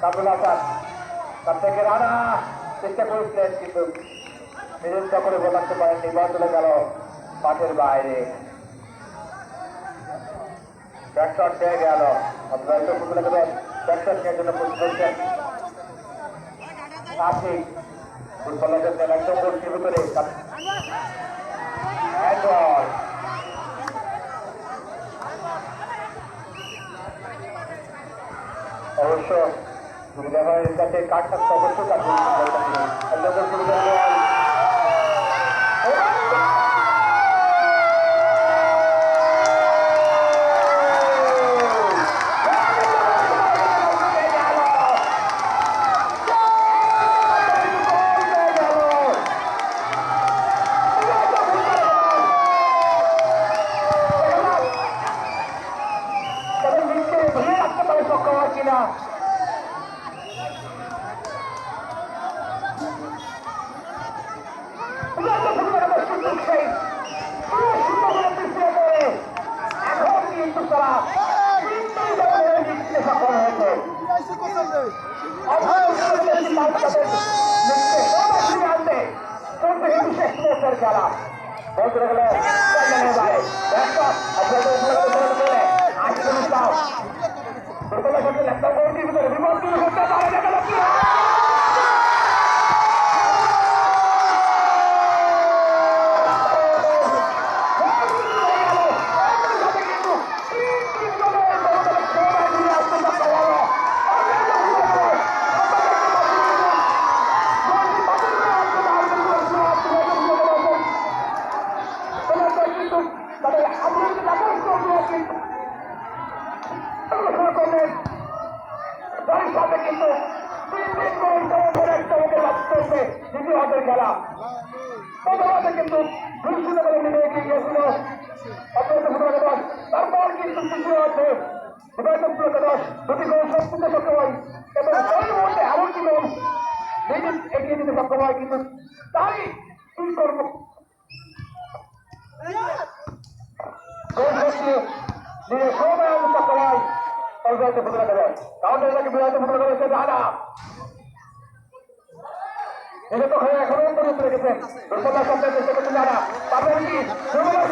কাবুল হাসান তার থেকে রানা, চেষ্টা করেছিলেন, কিন্তু নিজের করে বোলাতে পারেননি, বল চলে গেল মাঠের বাইরে। ব্যাকশট পেয়ে গেল। ব্যাকশট নেওয়ার জন্য হচ্ছেন ফুটবলের জন্য একদম গোলটির ভিতরে এক বল অবশ্য সুবিধা হয় কাছে কাঠ থাকতে অবশ্যই কাঠ হয়েছে। খেলা। বলতে গেলে তাদের সাথে কিন্তু দ্বিতীয় হাতের খেলা। প্রথম হাতে কিন্তু দুই শূন্য করে নেমে এগিয়ে গিয়েছিল ফুটবল দশ তারপর কিন্তু তৃতীয় হাতে দুটি গোল শক্তিতে সক্ষম হয় এবং ওই মুহূর্তে এমনকি গোল তাই কি করব অবিবাহিত ফুটবল দেবেন কাউন্টার তাকে বিবাহিত ফুটবল করেছে দাদা এটা তো খেলা এখনও পর্যন্ত রেখেছেন দুর্বলার সামনে চেষ্টা করছেন দাদা পাবেন কি? দুর্বলার